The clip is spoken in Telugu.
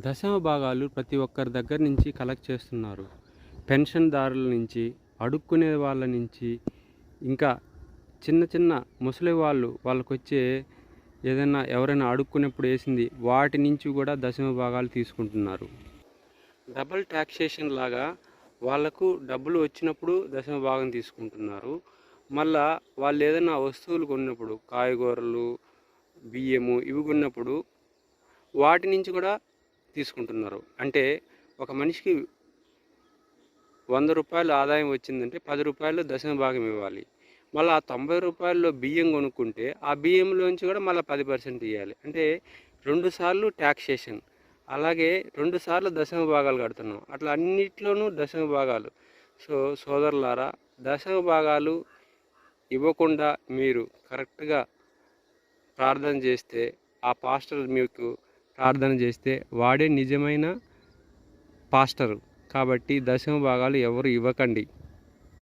దశమ భాగాలు ప్రతి ఒక్కరి దగ్గర నుంచి కలెక్ట్ చేస్తున్నారు. పెన్షన్దారుల నుంచి అడుక్కునే వాళ్ళ నుంచి ఇంకా చిన్న చిన్న ముసలి వాళ్ళు వాళ్ళకు వచ్చే ఏదైనా ఎవరైనా అడుక్కునేప్పుడు వేసింది వాటి నుంచి కూడా దశమ భాగాలు తీసుకుంటున్నారు. డబుల్ ట్యాక్సేషన్ లాగా వాళ్ళకు డబ్బులు వచ్చినప్పుడు దశమ భాగం తీసుకుంటున్నారు. మళ్ళా వాళ్ళు ఏదైనా వస్తువులు కొన్నప్పుడు కాయగూరలు బియ్యము ఇవి కొన్నప్పుడు వాటి నుంచి కూడా తీసుకుంటున్నారు. అంటే ఒక మనిషికి వంద రూపాయలు ఆదాయం వచ్చిందంటే పది రూపాయలు దశమ భాగం ఇవ్వాలి. మళ్ళీ ఆ తొంభై రూపాయల్లో బియ్యం కొనుక్కుంటే ఆ బియ్యంలోంచి కూడా మళ్ళీ పది పర్సెంట్ ఇవ్వాలి అంటే రెండు సార్లు ట్యాక్సేషన్ అలాగే రెండు సార్లు దశమ భాగాలు కడుతున్నాం. అట్లా అన్నిట్లోనూ దశమ భాగాలు. సో సోదరులారా దశమ భాగాలు ఇవ్వకుండా మీరు కరెక్ట్గా ప్రార్థన చేస్తే ఆ పాస్టర్ మీకు ప్రార్థన చేస్తే వాడే నిజమైన పాస్టరు. కాబట్టి దశమ భాగాలు ఎవరు ఇవ్వకండి.